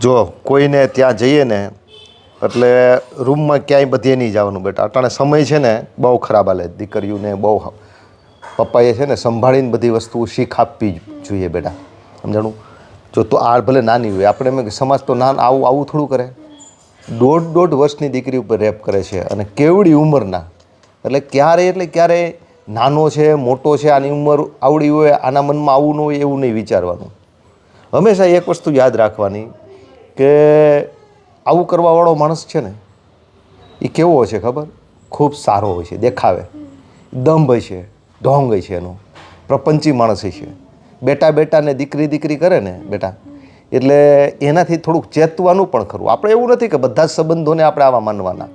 જો કોઈને ત્યાં જઈએ ને, એટલે રૂમમાં ક્યાંય બધે નહીં જવાનું બેટા. અટાણે સમય છે ને, બહુ ખરાબ હાલે. દીકરીઓને બહુ પપ્પાએ છે ને, સંભાળીને બધી વસ્તુ શીખ આપવી જોઈએ બેટા. સમજાણું? જો તો આ ભલે નાની હોય. આપણે એમ સમાજ તો નાન આવું આવું થોડું કરે. દોઢ દોઢ વર્ષની દીકરી ઉપર રેપ કરે છે અને કેવડી ઉંમરના. એટલે ક્યારે એટલે ક્યારે નાનો છે, મોટો છે, આની ઉંમર આવડી હોય, આના મનમાં આવું ન હોય એવું નહીં વિચારવાનું. હંમેશા એક વસ્તુ યાદ રાખવાની કે આવું કરવાવાળો માણસ છે ને, એ કેવો હોય છે ખબર? ખૂબ સારો હોય છે, દેખાવે. દંભ હોય છે, ઢોંગ હોય છે એનો. પ્રપંચી માણસ હોય છે. બેટા બેટાને દીકરી દીકરી કરે ને બેટા, એટલે એનાથી થોડુંક ચેતવાનું પણ ખરું. આપણે એવું નથી કે બધા જ સંબંધોને આપણે આવા માનવાના.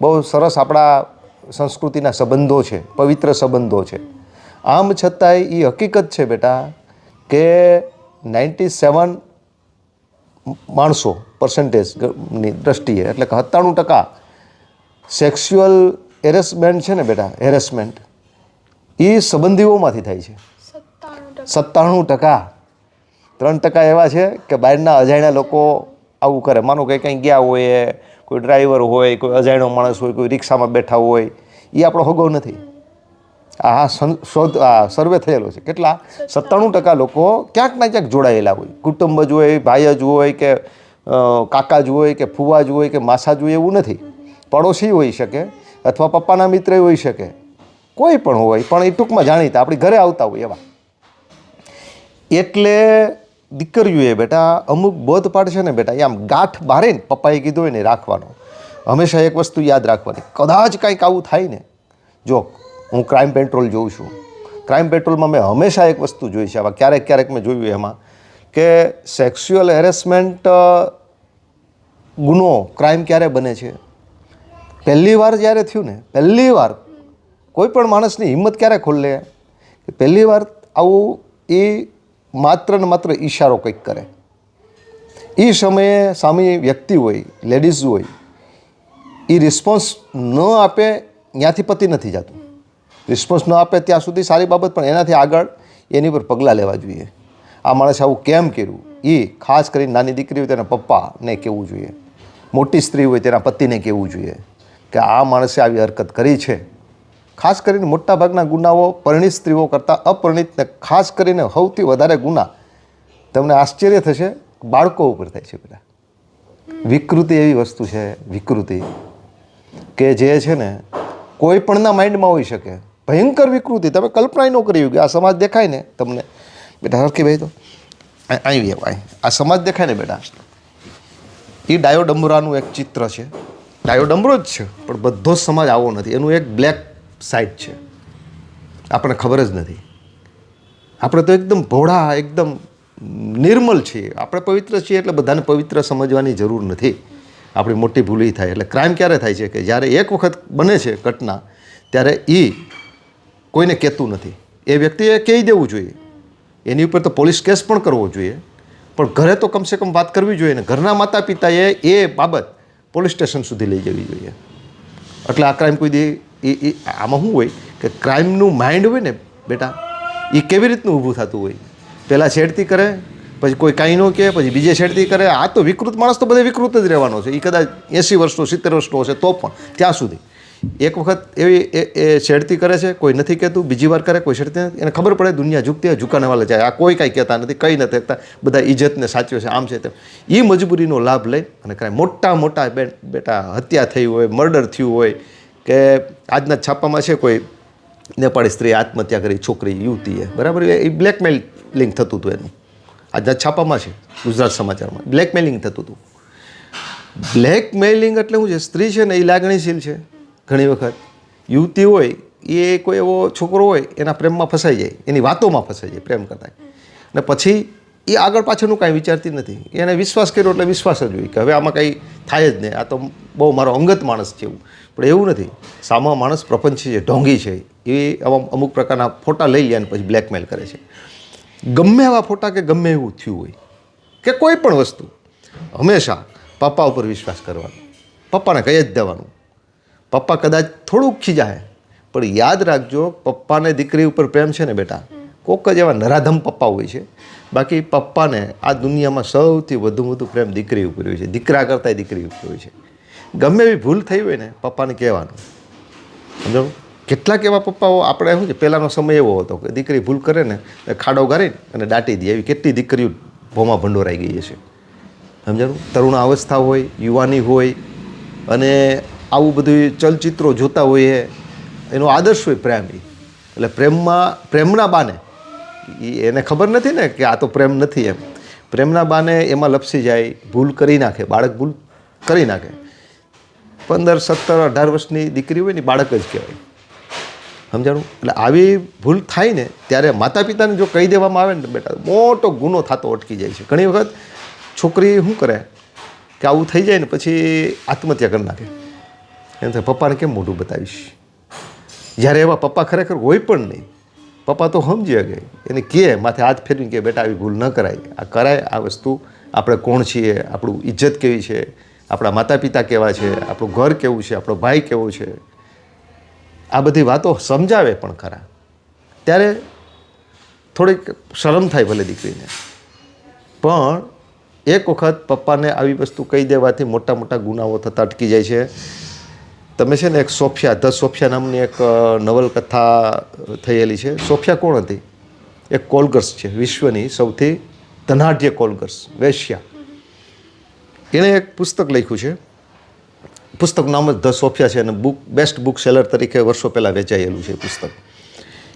બહુ સરસ આપણા સંસ્કૃતિના સંબંધો છે, પવિત્ર સંબંધો છે. આમ છતાંય એ હકીકત છે બેટા કે નાઇન્ટી સેવન માણસો પર્સન્ટેજની દ્રષ્ટિએ. એટલે કે સત્તાણું ટકા સેક્સ્યુઅલ હેરેસમેન્ટ છે ને બેટા હેરેસમેન્ટ એ સંબંધીઓમાંથી થાય છે. સત્તાણું ટકા. ત્રણ ટકા એવા છે કે બહારના અજાણ્યા લોકો આવું કરે. માનો કે કંઈ ગયા હોય કોઈ ડ્રાઈવર હોય કોઈ અજાણ્યો માણસ હોય કોઈ રિક્ષામાં બેઠા હોય એ આપણો હગો નથી. આ શોધ, આ સર્વે થયેલો છે. કેટલા? સત્તાણું ટકા લોકો ક્યાંક ના ક્યાંક જોડાયેલા હોય. કુટુંબ જ હોય ભાઈ જ હોય કે કાકા જ હોય કે ફુવા જ હોય કે માસા જ હોય એવું નથી. પડોશી હોઈ શકે અથવા પપ્પાના મિત્ર હોઈ શકે. કોઈ પણ હોય, પણ એ ટૂંકમાં જાણીતા. આપણી ઘરે આવતા હોય એવા. એટલે દીકરીઓએ, બેટા, અમુક બોધ પાડશે ને, બેટા એ આમ ગાંઠ બારે ને પપ્પાએ કીધું હોય ને, રાખવાનો. હંમેશા એક વસ્તુ યાદ રાખવાની. કદાચ કાંઈક આવું થાય ને. જો હું ક્રાઇમ પેટ્રોલ જોઉં છું. ક્રાઇમ પેટ્રોલમાં મેં હંમેશા એક વસ્તુ જોઈ છે, આવા ક્યારેક ક્યારેક મેં જોયું એમાં, કે સેક્સ્યુઅલ હેરેસમેન્ટ ગુનો ક્રાઇમ ક્યારે બને છે? પહેલી વાર જ્યારે થયું ને, પહેલી વાર કોઈ પણ માણસની હિંમત ક્યારે ખોલે? કે પહેલી વાર આવું એ માત્ર ને માત્ર ઈશારો કંઈક કરે. એ સમયે સામે વ્યક્તિ હોય લેડીઝ હોય, એ રિસ્પોન્સ ન આપે, ત્યાંથી પતિ નથી જતું. રિસ્પોન્સ ન આપે ત્યાં સુધી સારી બાબત, પણ એનાથી આગળ એની પર પગલાં લેવા જોઈએ. આ માણસે આવું કેમ કર્યું? એ ખાસ કરીને નાની દીકરી હોય તેના પપ્પાને કહેવું જોઈએ? મોટી સ્ત્રી હોય તેના પતિને કહેવું જોઈએ? કે આ માણસે આવી હરકત કરી છે. ખાસ કરીને મોટાભાગના ગુનાઓ પરિણિત સ્ત્રીઓ કરતાં અપરિણિતને ખાસ કરીને સૌથી વધારે ગુના. તમને આશ્ચર્ય થશે, બાળકો ઉપર થાય છે પેલા વિકૃતિ એવી વસ્તુ છે, વિકૃતિ, કે જે છે ને કોઈ પણના માઇન્ડમાં હોઈ શકે. ભયંકર વિકૃતિ. તમે કલ્પનાય ન કરી કે આ સમાજ દેખાય ને તમને. બેટા હરખીભાઈ તો. આ- અહીં આવો, અહીં આ સમાજ દેખાય ને બેટા. એ ડાયો એક ચિત્ર છે. ડાયો જ છે પણ બધો સમાજ આવો નથી. એનું એક બ્લેક સાઇડ છે. આપણને ખબર જ નથી. આપણે તો એકદમ ભોળા એકદમ નિર્મલ છીએ. આપણે પવિત્ર છીએ એટલે બધાને પવિત્ર સમજવાની જરૂર નથી. આપણી મોટી ભૂલી થાય. એટલે ક્રાઇમ ક્યારે થાય છે? કે જ્યારે એક વખત બને છે ઘટના ત્યારે એ કોઈને કહેતું નથી. એ વ્યક્તિએ કહી દેવું જોઈએ. એની ઉપર તો પોલીસ કેસ પણ કરવો જોઈએ. પણ ઘરે તો કમસે કમ વાત કરવી જોઈએ ને ઘરના માતા પિતાએ એ બાબત પોલીસ સ્ટેશન સુધી લઈ જવી જોઈએ. એટલે આ ક્રાઇમ કોઈ દે એ એ, આમાં શું હોય કે ક્રાઇમનું માઇન્ડ હોય ને બેટા એ કેવી રીતનું ઊભું થતું હોય? પહેલાં છેડતી કરે, પછી કોઈ કાંઈ ન કહે, પછી બીજે છેડતી કરે. આ તો વિકૃત માણસ તો બધે વિકૃત જ રહેવાનો છે. એ કદાચ એંસી વર્ષનો, સિત્તેર વર્ષનો હશે તો પણ, ત્યાં સુધી. એક વખત એવી એ છેડતી કરે છે, કોઈ નથી કહેતું, બીજી વાર કરે, કોઈ છેડતી નથી. એને ખબર પડે દુનિયા ઝૂકતી ઝુકાને વાલે જાય. આ કોઈ કાંઈ કહેતા નથી, કંઈ નથી કહેતા. બધા ઇજ્જતને સાચવે છે, આમ છે તેમ. એ મજબૂરીનો લાભ લઈ અને કાંઈ મોટા મોટા બેટા હત્યા થઈ હોય, મર્ડર થયું હોય, કે આજના છાપામાં છે કોઈ નેપાળી સ્ત્રી આત્મહત્યા કરી, છોકરી યુવતીએ બરાબર? એ બ્લેકમેલિંગ થતું હતું એનું. આજના છાપામાં છે, ગુજરાત સમાચારમાં. બ્લેકમેલિંગ થતું હતું. બ્લેકમેલિંગ એટલે શું છે? સ્ત્રી છે ને એ લાગણીશીલ છે. ઘણી વખત. યુવતી હોય, એ કોઈ એવો છોકરો હોય, એના પ્રેમમાં ફસાઈ જાય, એની વાતોમાં ફસાઈ જાય પ્રેમ કરતા. અને પછી એ આગળ પાછળનું કાંઈ વિચારતી નથી. એને વિશ્વાસ કર્યો એટલે વિશ્વાસ જ હોય કે હવે આમાં કંઈ થાય જ નહીં. આ તો બહુ મારો અંગત માણસ છે એવું. પણ એવું નથી. સામા માણસ પ્રપંચી છે, ઢોંગી છે. એ આવા અમુક પ્રકારના ફોટા લઈ લે અને પછી બ્લેકમેલ કરે છે. ગમે એવા ફોટા કે ગમે એવું થયું હોય, કે કોઈ પણ વસ્તુ, હંમેશા પપ્પા ઉપર વિશ્વાસ કરવાનો. પપ્પાને કહી જ દેવાનું. પપ્પા કદાચ થોડુંક ખીજાય, પણ યાદ રાખજો, પપ્પાને દીકરી ઉપર પ્રેમ છે ને બેટા? કોક જ એવા નરાધમ પપ્પા હોય છે. બાકી પપ્પાને આ દુનિયામાં સૌથી વધુ વધુ પ્રેમ દીકરી ઉપર હોય છે. દીકરા કરતાંય દીકરી ઉપર હોય છે. ગમે એવી ભૂલ થઈ હોય ને, પપ્પાને કહેવાનું. સમજો? કેટલાક એવા પપ્પાઓ આપણે શું છે, પહેલાંનો સમય એવો હતો કે દીકરી ભૂલ કરે ને ખાડો ગારીને અને દાટી દે. એવી કેટલી દીકરીઓ ભોમાં ભંડોરાઈ ગઈ છે સમજાણું? તરુણ અવસ્થા હોય, યુવાની હોય, અને આવું બધું ચલચિત્રો જોતા હોઈએ એનો આદર્શ હોય પ્રેમ. એ એટલે પ્રેમમાં, પ્રેમના બાને એને ખબર નથી ને કે આ તો પ્રેમ નથી એમ. પ્રેમના બાને એમાં લપસી જાય, ભૂલ કરી નાખે, બાળક ભૂલ કરી નાખે. પંદર, સત્તર, અઢાર વર્ષની દીકરી હોય ને બાળક જ કહેવાય. સમજાણું? એટલે આવી ભૂલ થાય ને, ત્યારે માતા પિતાને જો કહી દેવામાં આવે ને બેટા, મોટો ગુનો થતો અટકી જાય છે. ઘણી વખત છોકરી શું કરે? કે આવું થઈ જાય ને, પછી આત્મહત્યા કરી નાખે. એમ થાય, પપ્પાને કેમ મોઢું બતાવીશ? જ્યારે એવા પપ્પા ખરેખર હોય પણ નહીં. પપ્પા તો સમજી શકે એને કહે માથે હાથ ફેરવીને કે, બેટા, આવી ભૂલ ન કરાય. આ કરાય આ વસ્તુ. આપણે કોણ છીએ? આપણું ઇજ્જત કેવી છે? આપણા માતા પિતા કેવા છે? આપણું ઘર કેવું છે? આપણો ભાઈ કેવો છે? આ બધી વાતો સમજાવે પણ ખરા. ત્યારે થોડીક શરમ થાય ભલે દીકરીને. પણ એક વખત પપ્પાને આવી વસ્તુ કહી દેવાથી મોટા મોટા ગુનાઓ થતા અટકી જાય છે. તમે છે ને એક સોફિયા, ધ સોફિયા નામની એક નવલકથા થયેલી છે. સોફિયા કોણ હતી? એક કોલગર્સ છે, વિશ્વની સૌથી ધનાઢ્ય કોલગર્સ, વેશ્યા. એણે એક પુસ્તક લખ્યું છે. પુસ્તક નામ જ ધ સોફિયા છે અને બુક, બેસ્ટ બુક સેલર તરીકે વર્ષો પહેલાં વેચાયેલું છે પુસ્તક.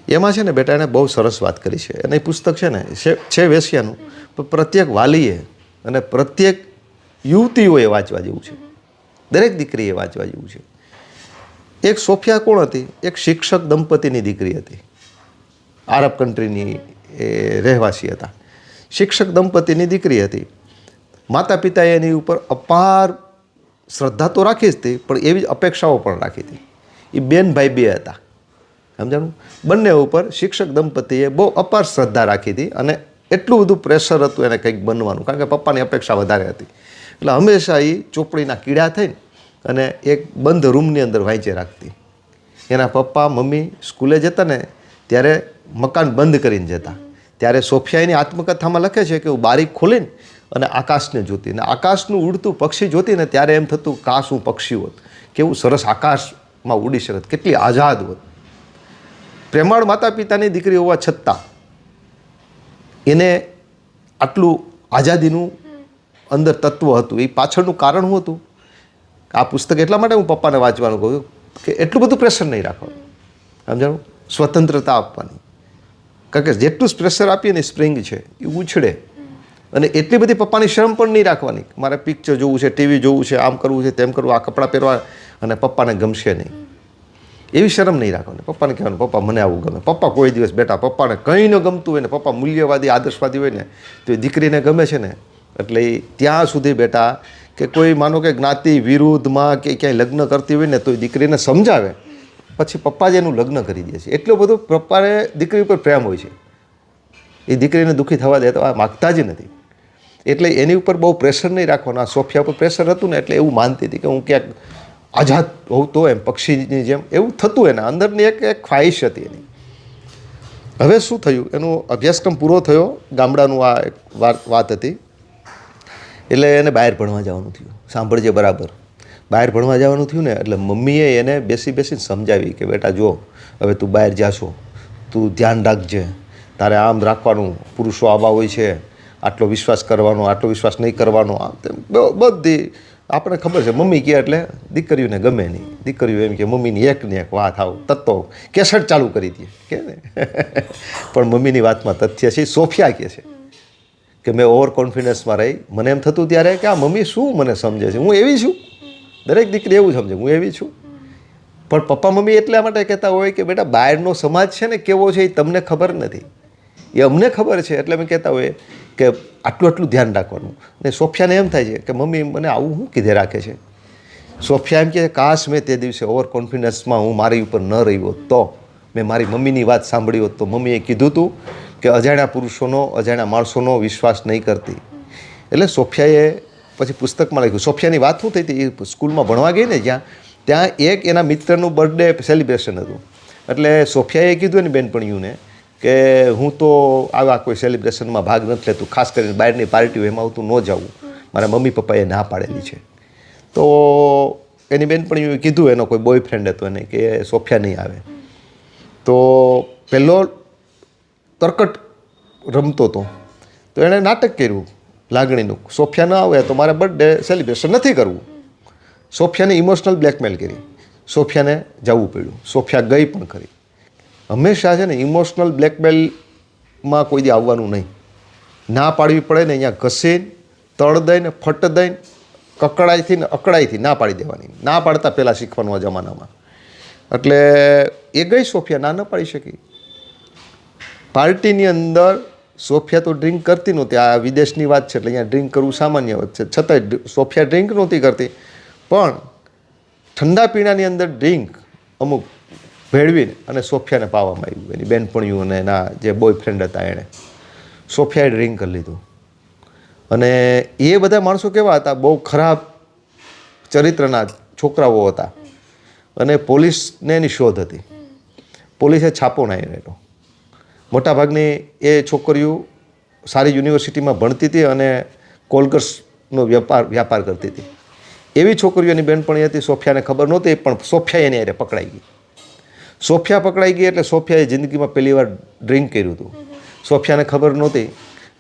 એમાં છે ને બેટા એણે બહુ સરસ વાત કરી છે. અને એ પુસ્તક છે ને છે વેશ્યાનું, પણ પ્રત્યેક વાલીએ અને પ્રત્યેક યુવતીઓએ વાંચવા જેવું છે. દરેક દીકરીએ વાંચવા જેવું છે. એક સોફિયા કોણ હતી? એક શિક્ષક દંપતીની દીકરી હતી. આરબ કન્ટ્રીની એ રહેવાસી હતા. શિક્ષક દંપતીની દીકરી હતી. માતા પિતાએ એની ઉપર અપાર શ્રદ્ધા તો રાખી જ હતી, પણ એવી જ અપેક્ષાઓ પણ રાખી હતી. એ બેન ભાઈ બે હતા. સમજાણું? બંને ઉપર શિક્ષક દંપતીએ બહુ અપાર શ્રદ્ધા રાખી હતી અને એટલું બધું પ્રેશર હતું એને કંઈક બનવાનું, કારણ કે પપ્પાની અપેક્ષા વધારે હતી. એટલે હંમેશા એ ચોપડીના કીડા થઈને અને એક બંધ રૂમની અંદર વાંચે રાખતી. એના પપ્પા મમ્મી સ્કૂલે જતા ને ત્યારે મકાન બંધ કરીને જતા. ત્યારે સોફિયાની આત્મકથામાં લખે છે કે હું બારીક ખોલીને અને આકાશને જોતી. ને આકાશનું ઉડતું પક્ષી જોતી ને ત્યારે એમ થતું કાશ હું પક્ષી હોત. કેવું સરસ આકાશમાં ઉડી શકત કેટલી આઝાદ હોત. પ્રેમાળ માતા પિતાની દીકરી હોવા છતાં એને આટલું આઝાદીનું અંદર તત્વ હતું. એ પાછળનું કારણ શું હતું? આ પુસ્તક એટલા માટે હું પપ્પાને વાંચવાનું કહું કે એટલું બધું પ્રેશર નહીં રાખવાનું સમજાણું? સ્વતંત્રતા આપવાની. કારણ કે જેટલું પ્રેશર આપીએ ને સ્પ્રિંગ છે, એ ઉછળે. અને એટલી બધી પપ્પાની શરમ પણ નહીં રાખવાની. મારે પિક્ચર જોવું છે ટીવી જોવું છે, આમ કરવું છે, તેમ કરવું, આ કપડાં પહેરવા અને પપ્પાને ગમશે નહીં. એવી શરમ નહીં રાખવાની. પપ્પાને કહેવાનું, પપ્પા, મને આવું ગમે. પપ્પા કોઈ દિવસ બેટા, પપ્પાને કંઈ ન ગમતું હોય ને, પપ્પા મૂલ્યવાદી, આદર્શવાદી હોય ને, તો એ દીકરીને ગમે છે ને. એટલે ત્યાં સુધી બેટા કે કોઈ માનો કે જ્ઞાતિ વિરુદ્ધમાં કે ક્યાંય લગ્ન કરતી હોય ને તો એ દીકરીને સમજાવે. પછી પપ્પા જ એનું લગ્ન કરી દે છે. એટલો બધો પપ્પાને દીકરી ઉપર પ્રેમ હોય છે. એ દીકરીને દુઃખી થવા દે તો આ માગતા જ નથી. એટલે એની ઉપર બહુ પ્રેશર નહીં રાખવાનું. આ સોફિયા ઉપર પ્રેશર હતું ને એટલે એવું માનતી હતી કે હું ક્યાંક આઝાદ હોઉં તો એમ, પક્ષીની જેમ. એવું થતું એના. અંદરની એક એક ખ્વાહિશ હતી એની. હવે શું થયું? એનો અભ્યાસક્રમ પૂરો થયો. ગામડાનું આ એક વાત વાત હતી. એટલે એને બહાર ભણવા જવાનું થયું. સાંભળજે બરાબર. બહાર ભણવા જવાનું થયું ને, એટલે મમ્મીએ એને બેસી બેસીને સમજાવી કે, બેટા, જો, હવે તું બહાર જાશો. તું ધ્યાન રાખજે. તારે આમ રાખવાનું, પુરુષો આવા હોય છે. આટલો વિશ્વાસ કરવાનો, આટલો વિશ્વાસ નહીં કરવાનો. આમ તેમ બધી આપણે ખબર છે, મમ્મી કહે એટલે દીકરીઓને ગમે નહીં. દીકરીઓ એમ કે, મમ્મીની એક ને એક વાત આવું, તત્વ કેસેટ ચાલુ કરી દે. કે પણ મમ્મીની વાતમાં તથ્ય છે, સોફિયા કહે છે. કે મેં ઓવર કોન્ફિડન્સમાં રહી. મને એમ થતું ત્યારે કે આ મમ્મી શું મને સમજે છે? હું એવી છું. દરેક દીકરી એવું સમજે. હું એવી છું. પણ પપ્પા મમ્મી એટલા માટે કહેતા હોય કે બેટા બહારનો સમાજ છે ને કેવો છે એ તમને ખબર નથી. એ અમને ખબર છે એટલે અમે કહેતા હોઈએ કે આટલું આટલું ધ્યાન રાખવાનું. ને સોફિયાને એમ થાય છે કે મમ્મી મને આવું શું કીધે રાખે છે? સોફિયા એમ કહે, કાશ મેં તે દિવસે ઓવર કોન્ફિડન્સમાં હું મારી ઉપર ન રહ્યો તો, મેં મારી મમ્મીની વાત સાંભળી હોત તો મમ્મીએ કીધું હતું કે અજાણ્યા પુરુષોનો, અજાણ્યા માણસોનો વિશ્વાસ નહીં કરતી. એટલે સોફિયાએ પછી પુસ્તકમાં લખ્યું, સોફિયાની વાત શું થઈ હતી? એ સ્કૂલમાં ભણવા ગઈ ને જ્યાં, ત્યાં એક એના મિત્રનું બર્થડે સેલિબ્રેશન હતું. એટલે સોફિયાએ કીધું એની બેનપણીઓને કે હું તો આવા કોઈ સેલિબ્રેશનમાં ભાગ નથી લેતું, ખાસ કરીને બહારની પાર્ટીઓ એમાં હું તું ન જાઉં. મારા મમ્મી પપ્પાએ ના પાડેલી છે. તો એની બેનપણીઓએ કીધું, એનો કોઈ બોયફ્રેન્ડ હતો એને કે સોફિયા નહીં આવે. તો પહેલો તરકટ રમતો હતો. તો એણે નાટક કર્યું લાગણીનું. સોફિયા ન આવે તો મારે બર્થડે સેલિબ્રેશન નથી કરવું. સોફિયાને ઇમોશનલ બ્લેકમેલ કરી. સોફિયાને જવું પડ્યું. સોફિયા ગઈ પણ ખરી. હંમેશા છે ને ઇમોશનલ બ્લેકમેલમાં કોઈ દી આવવાનું નહીં. ના પાડવી પડે ને અહીંયા ઘસીને તળ દઈને ફટ દઈને કકડાઈથી ને અકડાઈથી ના પાડી દેવાની. ના પાડતા પહેલાં શીખવાનું આ જમાનામાં. એટલે એ ગઈ સોફિયા, ના ન પાડી શકી. પાર્ટીની અંદર સોફિયા તો ડ્રિંક કરતી નહોતી. આ વિદેશની વાત છે, એટલે અહીંયા ડ્રિંક કરવું સામાન્ય વાત છે. છતાંય સોફિયા ડ્રિંક નહોતી કરતી. પણ ઠંડા પીણાની અંદર ડ્રિંક અમુક ભેળવીને અને સોફિયાને પાવામાં આવ્યું. એની બેનપણીઓ અને એના જે બોયફ્રેન્ડ હતા એણે સોફિયાએ ડ્રિંક કરી લીધું. અને એ બધા માણસો કેવા હતા? બહુ ખરાબ ચરિત્રના છોકરાઓ હતા. અને પોલીસને એની શોધ હતી. પોલીસે છાપો નાઈ રહેલો મોટાભાગની એ છોકરીઓ સારી યુનિવર્સિટીમાં ભણતી હતી અને કોલગર્સનો વ્યાપાર વ્યાપાર કરતી હતી. એવી છોકરીઓની બહેનપણી હતી, સોફિયાને ખબર નહોતી પણ સોફિયા એની હારે પકડાઈ ગઈ. સોફિયા પકડાઈ ગઈ એટલે સોફિયાએ જિંદગીમાં પહેલી વાર ડ્રિંક કર્યું હતું. સોફિયાને ખબર નહોતી,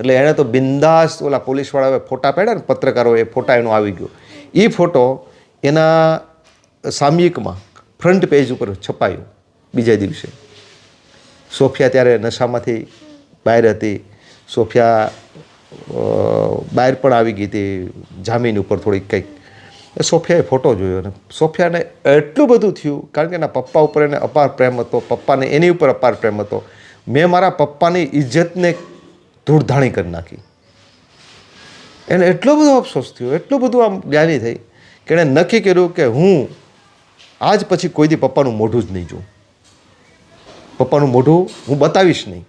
એટલે એણે તો બિંદાસ ઓલા પોલીસવાળાએ ફોટા પાડ્યા ને, પત્રકારો, એ ફોટા એનો આવી ગયો. એ ફોટો એના સામયિકમાં ફ્રન્ટ પેજ ઉપર છપાયો, બીજા દિવસે. સોફિયા ત્યારે નશામાંથી બહાર હતી. સોફિયા બહાર પણ આવી ગઈ હતી, જામીન ઉપર થોડીક કંઈક. સોફિયાએ ફોટો જોયો અને સોફિયાને એટલું બધું થયું, કારણ કે એના પપ્પા ઉપર એને અપાર પ્રેમ હતો, પપ્પાને એની ઉપર અપાર પ્રેમ હતો. મેં મારા પપ્પાની ઇજ્જતને ધૂળધાણી કરી નાખી. એને એટલો બધો અફસોસ થયો, એટલું બધું આમ જ્ઞાની થઈ, કે એણે નક્કી કર્યું કે હું આજ પછી કોઈ દી પપ્પાનું મોઢું જ નહીં જોઉં. પપ્પાનું મોઢું હું બતાવીશ નહીં.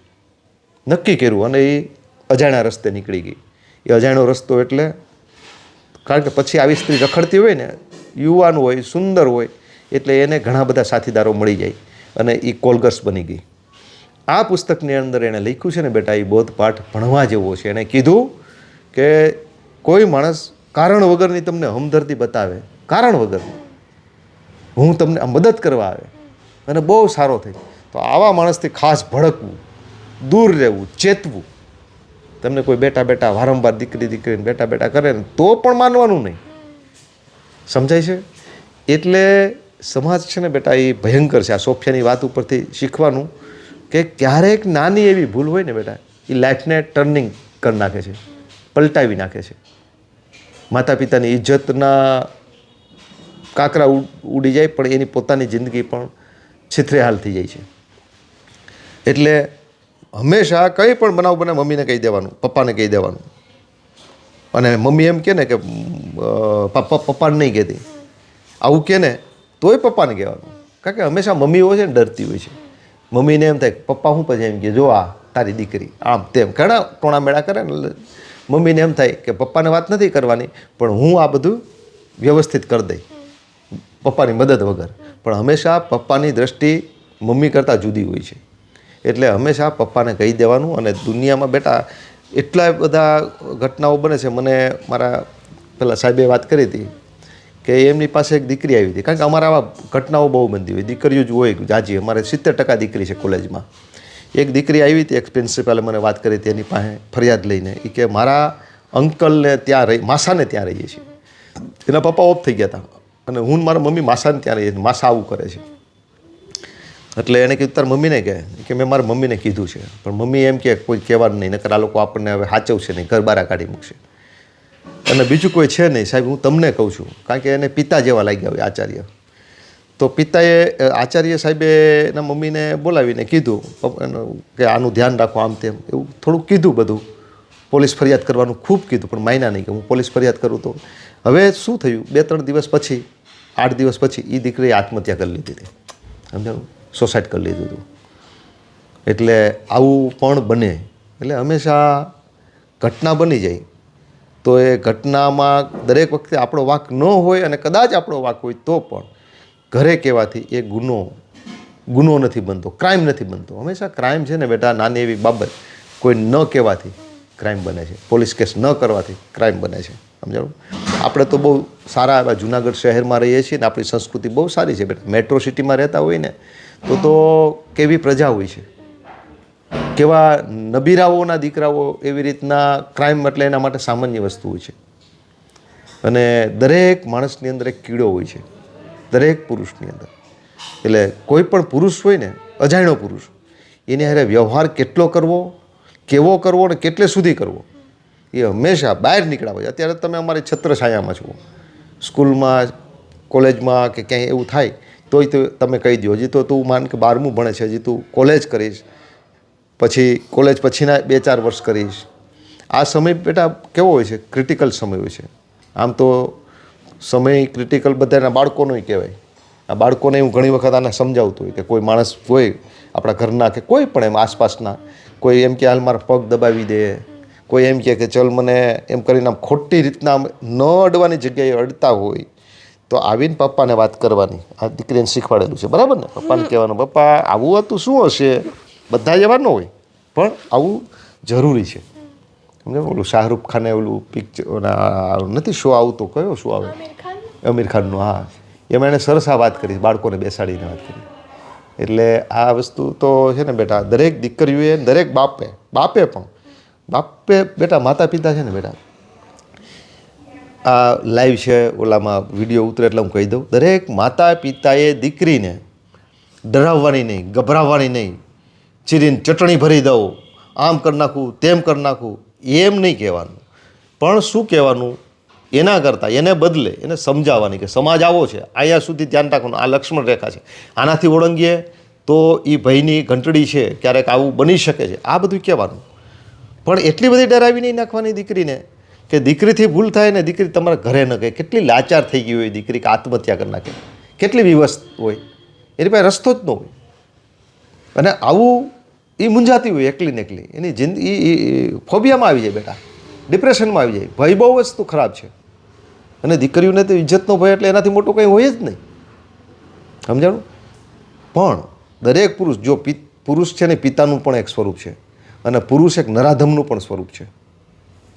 નક્કી કર્યું અને એ અજાણ્યા રસ્તે નીકળી ગઈ. એ અજાણ્યો રસ્તો એટલે કારણ કે પછી આવી સ્ત્રી રખડતી હોય ને, યુવાન હોય, સુંદર હોય, એટલે એને ઘણા બધા સાથીદારો મળી જાય અને એ કોલગર્સ બની ગઈ. આ પુસ્તકની અંદર એણે લખ્યું છે ને, બેટા એ બોધપાઠ ભણવા જેવો છે. એણે કીધું કે કોઈ માણસ કારણ વગરની તમને હમદર્દી બતાવે, કારણ વગરની. હું તમને મદદ કરવા આવે. અને બહુ સારો થઈ. તો આવા માણસથી ખાસ ભડકવું, દૂર રહેવું, ચેતવું. તમને કોઈ બેટા બેટા વારંવાર દીકરી દીકરીને બેટા બેટા કરે ને તો પણ માનવાનું નહીં. સમજાય છે? એટલે સમાજ છે ને બેટા, એ ભયંકર છે. આ સોફિયાની વાત ઉપરથી શીખવાનું કે ક્યારેક નાની એવી ભૂલ હોય ને બેટા, એ લાઈફને ટર્નિંગ કરી નાખે છે, પલટાવી નાખે છે. માતા પિતાની ઇજ્જતના કાંકરા ઉડ- જાય, પણ એની પોતાની જિંદગી પણ છિથરેહાલ થઈ જાય છે. એટલે હંમેશા કંઈ પણ બનાવ બને મમ્મીને કહી દેવાનું, પપ્પાને કહી દેવાનું. અને મમ્મી એમ કહે ને કે પપ્પા, પપ્પાને નહીં કહેતી. આવું કહે ને તોય પપ્પાને કહેવાનું. કારણ કે હંમેશા મમ્મી હોય છે ને ડરતી હોય છે. મમ્મીને એમ થાય પપ્પા, હું પછી એમ કે જો આ તારી દીકરી, આમ તેમ. ઘણા ટોણા મેળા કરે ને મમ્મીને એમ થાય કે, પપ્પાને વાત નથી કરવાની, પણ હું આ બધું વ્યવસ્થિત કરી દઈ. પપ્પાની મદદ વગર. પણ હંમેશા પપ્પાની દ્રષ્ટિ મમ્મી કરતાં જુદી હોય છે. એટલે હંમેશા પપ્પાને કહી દેવાનું અને દુનિયામાં બેટા, એટલા બધા ઘટનાઓ બને છે. મને મારા પેલા સાહેબે વાત કરી હતી કે એમની પાસે એક દીકરી આવી હતી. કારણ કે અમારા આવા ઘટનાઓ બહુ બનતી હોય. દીકરીઓ જ હોય જાજી. અમારે સિત્તેર ટકા દીકરી છે કોલેજમાં. એક દીકરી આવી હતી, એક પ્રિન્સિપાલે મને વાત કરી હતી એની પાસે ફરિયાદ લઈને. એ કે, મારા અંકલને ત્યાં રહી, માસાને ત્યાં રહીએ છીએ. એના પપ્પા ઓફ થઈ ગયા હતા. અને હું મારા મમ્મી માસાને ત્યાં રહીએ છીએ. માસા આવું કરે છે. એટલે એણે કીધું, તાર મમ્મીને કહે. કે, મેં મારા મમ્મીને કીધું છે. પણ મમ્મી એમ કે, કોઈ કહેવાનું નહીં, નકર આ લોકો આપણને હવે સાચવશે નહીં, ઘર બારા કાઢી મૂકશે. અને બીજું કોઈ છે નહીં, સાહેબ, હું તમને કહું છું, કારણ કે એને પિતા જેવા લાગ્યા હોય, આચાર્ય. તો પિતાએ આચાર્ય સાહેબે એના મમ્મીને બોલાવીને કીધું એનું કે, આનું ધ્યાન રાખો આમ તેમ. એવું થોડુંક કીધું બધું. પોલીસ ફરિયાદ કરવાનું ખૂબ કીધું, પણ માયના નહીં કે હું પોલીસ ફરિયાદ કરું તો. હવે શું થયું? બે ત્રણ દિવસ પછી, આઠ દિવસ પછી એ દીકરીએ આત્મહત્યા કરી લીધી હતી. સમજાણું? સોસાઇડ કરી લીધું હતું. એટલે આવું પણ બને. એટલે હંમેશા ઘટના બની જાય. તો એ ઘટનામાં દરેક વખતે આપણો વાંક ન હોય અને કદાચ આપણો વાંક હોય તો પણ ઘરે કહેવાથી એ ગુનો ગુનો નથી બનતો, ક્રાઇમ નથી બનતો. હંમેશા ક્રાઇમ છે ને બેટા, નાની એવી બાબત. કોઈ ન કહેવાથી ક્રાઇમ બને છે. પોલીસ કેસ ન કરવાથી ક્રાઇમ બને છે. સમજાણું? આપણે તો બહુ સારા એવા જુનાગઢ શહેરમાં રહીએ છીએ ને આપણી સંસ્કૃતિ બહુ સારી છે બેટા. મેટ્રો સિટીમાં રહેતા હોય ને તો તો કેવી પ્રજા હોય છે? કેવા નબીરાઓના દીકરાઓ એવી રીતના ક્રાઇમ એટલે એના માટે સામાન્ય વસ્તુ હોય છે? અને દરેક માણસની અંદર એક કીડો હોય છે, દરેક પુરુષની અંદર. એટલે કોઈ પણ પુરુષ હોય ને, અજાણ્યો પુરુષ, એને હારે વ્યવહાર કેટલો કરવો, કેવો કરવો અને કેટલે સુધી કરવો, એ હંમેશા બહાર નીકળ્યા હોય અત્યારે તમે અમારી છત્રછાયામાં છો. સ્કૂલમાં, કોલેજમાં કે ક્યાંય એવું થાય તોય તો તમે કહી દો હજી તો તું માન કે બારમું ભણે છે, હજી તું કોલેજ કરીશ, પછી કોલેજ પછીના બે ચાર વર્ષ કરીશ. આ સમય બેટા કેવો હોય છે? ક્રિટિકલ સમય હોય છે. આમ તો સમય ક્રિટિકલ બધાના બાળકોનો કહેવાય. આ બાળકોને હું ઘણી વખત આને સમજાવતો હોય કે કોઈ માણસ હોય આપણા ઘરના કે કોઈ પણ એમ આસપાસના, કોઈ એમ કે હાલ મારા પગ દબાવી દે, કોઈ એમ કહે કે ચલ મને એમ કરીને આમ ખોટી રીતના ન અડવાની જગ્યાએ અડતા હોય તો આવીને પપ્પાને વાત કરવાની. આ દીકરીને શીખવાડેલું છે. બરાબર ને? પપ્પાને કહેવાનું પપ્પા આવું હતું શું હશે? બધા એવા ન હોય. પણ આવું જરૂરી છે. સમજે ઓલું શાહરૂખ ખાને ઓલું પિક્ચર નથી શો આવતો કયો શો આવે? અમીર ખાનનો હા. એમાં એણે સરસ આ વાત કરી બાળકોને બેસાડીને વાત કરી. એટલે આ વસ્તુ તો છે ને બેટા દરેક દીકરીઓએ દરેક બાપે બાપે પણ બાપે બેટા માતા પિતા છે ને બેટા આ લાઈવ છે, ઓલામાં વીડિયો ઉતરે એટલે હું કહી દઉં. દરેક માતા પિતાએ દીકરીને ડરાવવાની નહીં, ગભરાવવાની નહીં, ચીરીને ચટણી ભરી દઉં, આમ કરી નાખું, તેમ કરી નાખું, એમ નહીં કહેવાનું. પણ શું કહેવાનું? એના કરતાં, એને બદલે એને સમજાવવાની કે સમાજ આવો છે, અહીંયા સુધી ધ્યાન રાખવાનું. આ લક્ષ્મણ રેખા છે. આનાથી ઓળંગીએ તો એ ભયની ઘંટડી છે, ક્યારેક આવું બની શકે છે. આ બધું કહેવાનું. પણ એટલી બધી ડરાવી નહીં નાખવાની દીકરીને. કે દીકરીથી ભૂલ થાય ને દીકરી તમારા ઘરે ન કહે કેટલી લાચાર થઈ ગઈ હોય દીકરી કે આત્મહત્યા કરી નાખે. કેટલી વિવશ હોય. એની પાસે રસ્તો જ ન હોય. અને આવું એ મૂંઝાતી હોય એકલી ને એકલી. એની જિંદગી ફોબિયામાં આવી જાય બેટા. ડિપ્રેશનમાં આવી જાય. ભય બહુ વસ્તુ ખરાબ છે. અને દીકરીઓને તો ઇજ્જતનો ભય એટલે એનાથી મોટું કંઈ હોય જ નહીં. સમજાણું? પણ દરેક પુરુષ, જો પુરુષ છે ને પિતાનું પણ એક સ્વરૂપ છે. અને પુરુષ એક નરાધમનું પણ સ્વરૂપ છે.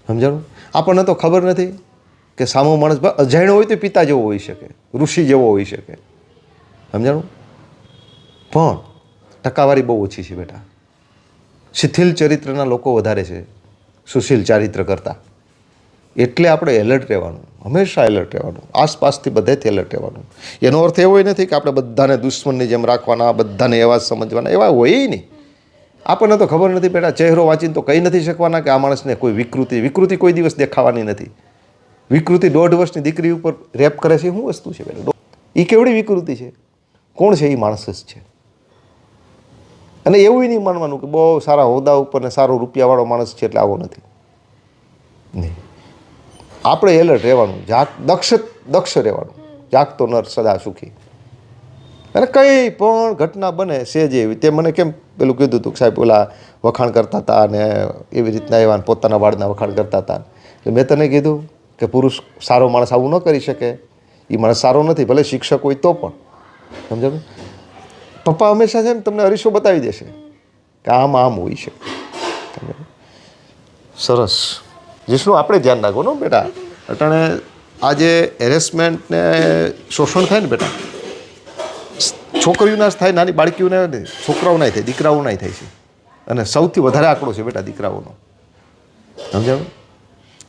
સમજાણું? આપણને તો ખબર નથી કે સામો માણસ અજાણ્યો હોય તો પિતા જેવો હોઈ શકે, ઋષિ જેવો હોઈ શકે. સમજાણું? પણ ટકાવારી બહુ ઓછી છે બેટા. શિથિલ ચરિત્રના લોકો વધારે છે, સુશીલ ચારિત્ર કરતાં. એટલે આપણે એલર્ટ રહેવાનું, હંમેશા એલર્ટ રહેવાનું, આસપાસથી બધેથી એલર્ટ રહેવાનું. એનો અર્થ એવો નથી કે આપણે બધાને દુશ્મનની જેમ રાખવાના, બધાને એવા સમજવાના, એવા હોય નહીં. આપણને તો ખબર નથી બેટા ચહેરો વાંચીને તો કહી નથી શકવાના કે આ માણસને કોઈ વિકૃતિ વિકૃતિ કોઈ દિવસ દેખાવાની નથી. વિકૃતિ દોઢ વર્ષની દીકરી ઉપર રેપ કરે છે શું વસ્તુ છે બેટા એ કેવડી વિકૃતિ છે? કોણ છે એ માણસ જ છે? અને એવું નહીં માનવાનું કે બહુ સારા હોદ્દા ઉપર ને સારો રૂપિયાવાળો માણસ છે એટલે આવો નથી. આપણે એલર્ટ રહેવાનું, જાગ, દક્ષ દક્ષ રહેવાનું. જાગતો નર સદા સુખી. અને કંઈ પણ ઘટના બને સેજ એવી, તે મને કેમ પેલું કીધું હતું કે સાહેબ ઓલા વખાણ કરતા હતા અને એવી રીતના એવા પોતાના વાળના વખાણ કરતા હતા. એટલે મેં તને કીધું કે પુરુષ સારો માણસ આવું ન કરી શકે. એ માણસ સારો નથી, ભલે શિક્ષક હોય તો પણ. સમજો પપ્પા હંમેશા છે ને તમને અરીસો બતાવી દેશે કે આમ આમ હોય છે? સરસ. જીસનું આપણે ધ્યાન રાખો ને બેટા. અટાણે આજે હેરેસમેન્ટ ને શોષણ થાય ને બેટા. છોકરીઓના જ થાય, નાની બાળકીઓને છોકરાઓના થાય દીકરાઓના થાય છે. અને સૌથી વધારે આંકડો છે બેટા દીકરાઓનો. સમજાણું?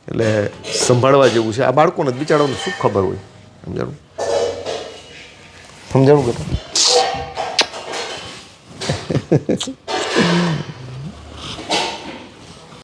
એટલે સંભાળવા જેવું છે. આ બાળકોને બિચારાઓને શું ખબર હોય? સમજાણું? સમજાણું બેટા?